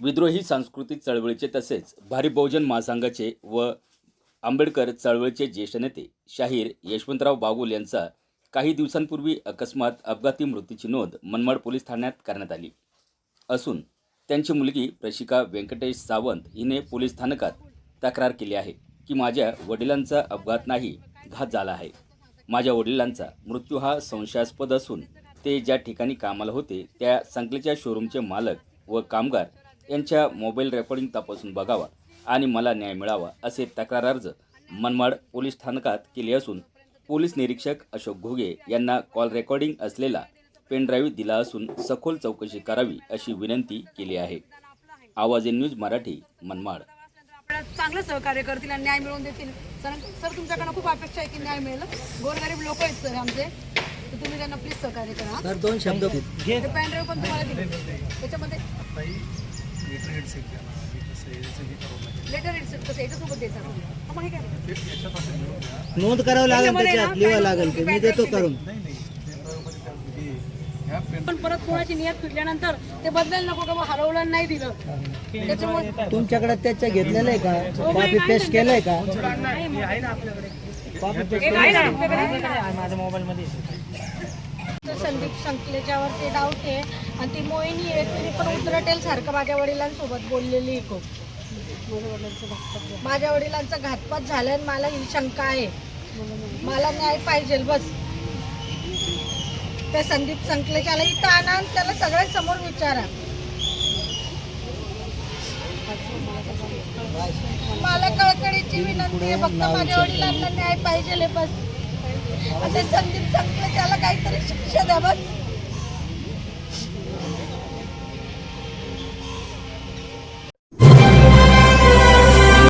विद्रोही सांस्कृतिक चळवळीचे तसेच भारी बहुजन महासंघाचे व आंबेडकर चळवळीचे ज्येष्ठ नेते शाहीर यशवंतराव बागुल यांचा काही दिवसांपूर्वी अकस्मात अपघाती मृत्यूची नोंद मनमाड पोलीस ठाण्यात करण्यात आली. असून त्यांची मुलगी प्रशिका व्यंकटेश सावंत हिने पोलीस स्थानकात तक्रार केली आहे की माझ्या वडिलांचा अपघात नाही घात झाला आहे. माझ्या वडिलांचा मृत्यू हा संशयास्पद असून ते ज्या ठिकाणी कामाला होते त्या संकलेच्या शोरूमचे मालक व कामगार यांच्या मोबाईल रेकॉर्डिंग तपासून बघावा आणि मला न्याय मिळावा असे तक्रार अर्ज मनमाड पोलीस स्थानकात केले असून पोलीस निरीक्षक अशोक घोगे यांना कॉल रेकॉर्डिंग असलेला पेनड्राईव्ह दिला असून सखोल चौकशी करावी अशी विनंती केली आहे. आवाज इन न्यूज मराठी मनमाड. चांगलं सहकार्य करतील आणि न्याय मिळवून देतील. सर सर तुमच्याकडनं खूप अपेक्षा आहे की न्याय मिळेल. गोरगरीब लोक आहेत सर आमचे. तर तुम्ही त्यांना प्लीज सहकार्य करा. हा. तर दोन शब्द पॅनड्राईव्ह पण तुम्हाला दिले. त्याच्यामध्ये लेटर हेड सेट द्या ना हे कसं आहे याचं हे करावं लागेल लेटर रिसिप्ट कसं याच्यासोबत द्यायचं आपण हा, मग हे काय? ते याच्यात असं लिहून द्या नोंद करावं लागेल त्याच्यामध्ये त्याच्यात ना लिहावं काय लागेल ते मी देतो करून. नाही नाही पेनड्राईव्हमध्ये त्या हे ह्या पेन पण परत कोणाची नियत फिरल्यानंतर ते बदलायला नको का हरवलं नाही दिलं. त्याच्यामुळे तुमच्याकडे त्याच्या घेतलेलं आहे का? कॉपी पेस्ट केलंय का? तर संदीप संकलेच्यावर ते डाऊट आहे. आणि ती मोहिनी आहे तिने पण उतरटेल सारखं माझ्या वडिलांसोबत बोललेली आहे खूप. माझ्या वडिलांचा घातपात झालाय आणि मला ही शंका आहे. मला न्याय पाहिजे बस. त्या संदीप संकलेच्याला इथं आणा आणि त्याला सगळ्यांसमोर विचारा. मला कळकळीची विनंती आहे फक्त माझ्या वडिलांना न्याय पाहिजे बस. असे संदीप संदीप त्याला काहीतरी शिक्षा द्यावं